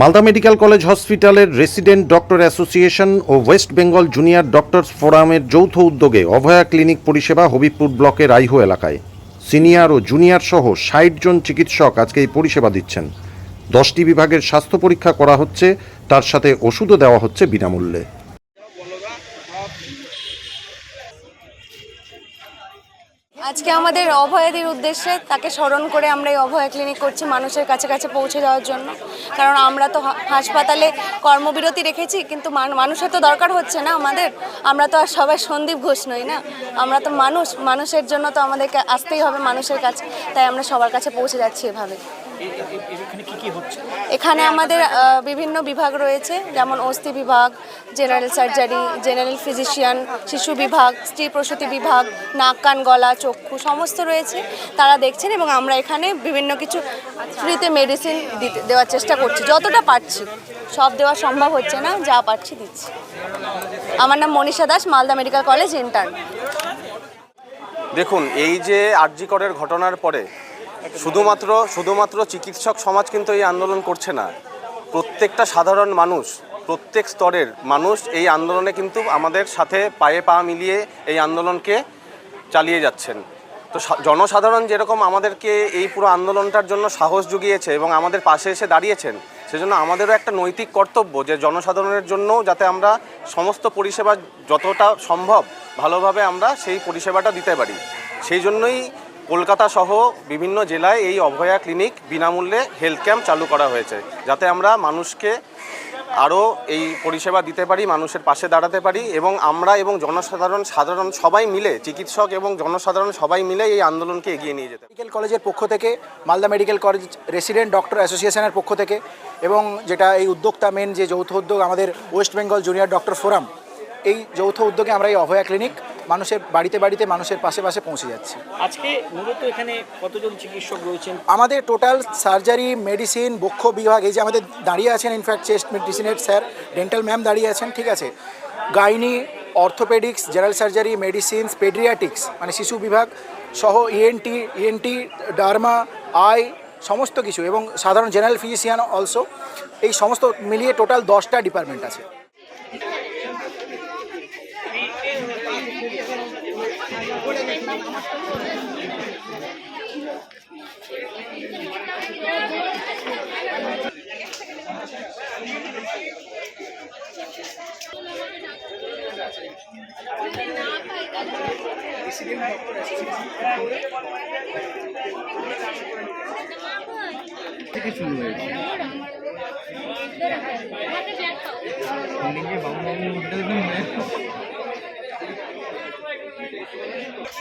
Malda medical college হসপিটালের resident doctor association ও West Bengal junior doctors ফোরামের যৌথ উদ্যোগে অভয়া ক্লিনিক পরিষেবা হবিবপুর ব্লকের রাইহো এলাকায়। সিনিয়র ও জুনিয়র সহ ষাট জন চিকিৎসক আজকে এই পরিষেবা দিচ্ছেন। দশটি বিভাগের স্বাস্থ্য পরীক্ষা করা হচ্ছে, তার সাথে ওষুধও দেওয়া হচ্ছে বিনামূল্যে। আজকে আমাদের অভয়াদির উদ্দেশ্যে তাকে স্মরণ করে আমরা এই অভয়া ক্লিনিক করছি মানুষের কাছে কাছে পৌঁছে যাওয়ার জন্য। কারণ আমরা তো হাসপাতালে কর্মবিরতি রেখেছি, কিন্তু মান- মানুষের তো দরকার হচ্ছে না আমাদের। আমরা তো আর সবাই সন্দীপ ঘোষ নই না। আমরা তো মানুষ, মানুষের জন্য তো আমাদেরকে আসতেই হবে মানুষের কাছে। তাই আমরা সবার কাছে পৌঁছে যাচ্ছি এভাবে। কি কি হচ্ছে? এখানে আমাদের বিভিন্ন বিভাগ রয়েছে যেমন অস্থি বিভাগ জেনারেল সার্জারি জেনারেল ফিজিশিয়ান শিশু বিভাগ স্ত্রী প্রসূতি বিভাগ নাক কান গলা চক্ষু সমস্ত রয়েছে। তারা দেখছেন এবং আমরা এখানে বিভিন্ন কিছু ফ্রিতে মেডিসিন দিতে দেওয়ার চেষ্টা করছি। যতটা পারছি সব দেওয়া সম্ভব হচ্ছে না যা পারছি দিচ্ছি। আমার নাম Manisha Das Malda medical college intern দেখুন এই যে আরজি করের ঘটনার পরে শুধুমাত্র শুধুমাত্র চিকিৎসক সমাজ কিন্তু এই আন্দোলন করছে না। প্রত্যেকটা সাধারণ মানুষ, প্রত্যেক স্তরের মানুষ এই আন্দোলনে কিন্তু আমাদের সাথে পায়ে পা মিলিয়ে এই আন্দোলনকে চালিয়ে যাচ্ছেন। তো জনসাধারণ যেরকম আমাদেরকে এই পুরো আন্দোলনটার জন্য সাহস জুগিয়েছে এবং আমাদের পাশে এসে দাঁড়িয়েছেন, সেজন্য আমাদেরও একটা নৈতিক কর্তব্য যে জনসাধারণের জন্য যাতে আমরা সমস্ত পরিষেবা যতটা সম্ভব ভালোভাবে আমরা সেই পরিষেবাটা দিতে পারি। সেই জন্যই কলকাতা সহ বিভিন্ন জেলায় এই অভয়া ক্লিনিক বিনামূল্যে হেলথ ক্যাম্প চালু করা হয়েছে, যাতে আমরা মানুষকে আরও এই পরিষেবা দিতে পারি, মানুষের পাশে দাঁড়াতে পারি এবং আমরা এবং জনসাধারণ সাধারণ সবাই মিলে, চিকিৎসক এবং জনসাধারণ সবাই মিলে এই আন্দোলনকে এগিয়ে নিয়ে যেতে। মেডিকেল কলেজের পক্ষ থেকে, Malda medical college resident doctor অ্যাসোসিয়েশনের পক্ষ থেকে এবং যেটা এই উদ্যোক্তা মেন যে যৌথ উদ্যোগ আমাদের West Bengal junior doctor forum এই যৌথ উদ্যোগে আমরা এই অভয়া ক্লিনিক মানুষের বাড়িতে বাড়িতে মানুষের পাশে পাশে পৌঁছে যাচ্ছে। আজকে মূলত এখানে কতজন চিকিৎসক রয়েছেন? আমাদের টোটাল সার্জারি মেডিসিন বক্ষ বিভাগ এই যে আমাদের দাঁড়িয়ে আছেন ইনফ্যাক্ট চেস্ট মেডিসিনের স্যার ডেন্টাল ম্যাম দাঁড়িয়ে আছেন ঠিক আছে? Gynae orthopaedics general surgery medicines paediatrics মানে শিশু বিভাগ সহ ইএনটি ইএনটি ডার্মা আই সমস্ত কিছু এবং সাধারণ জেনারেল ফিজিশিয়ান অলসো এই সমস্ত মিলিয়ে টোটাল দশটা ডিপার্টমেন্ট আছে। থেকে শুরু হয়েছে নিজে বাবু বাবু উঠতে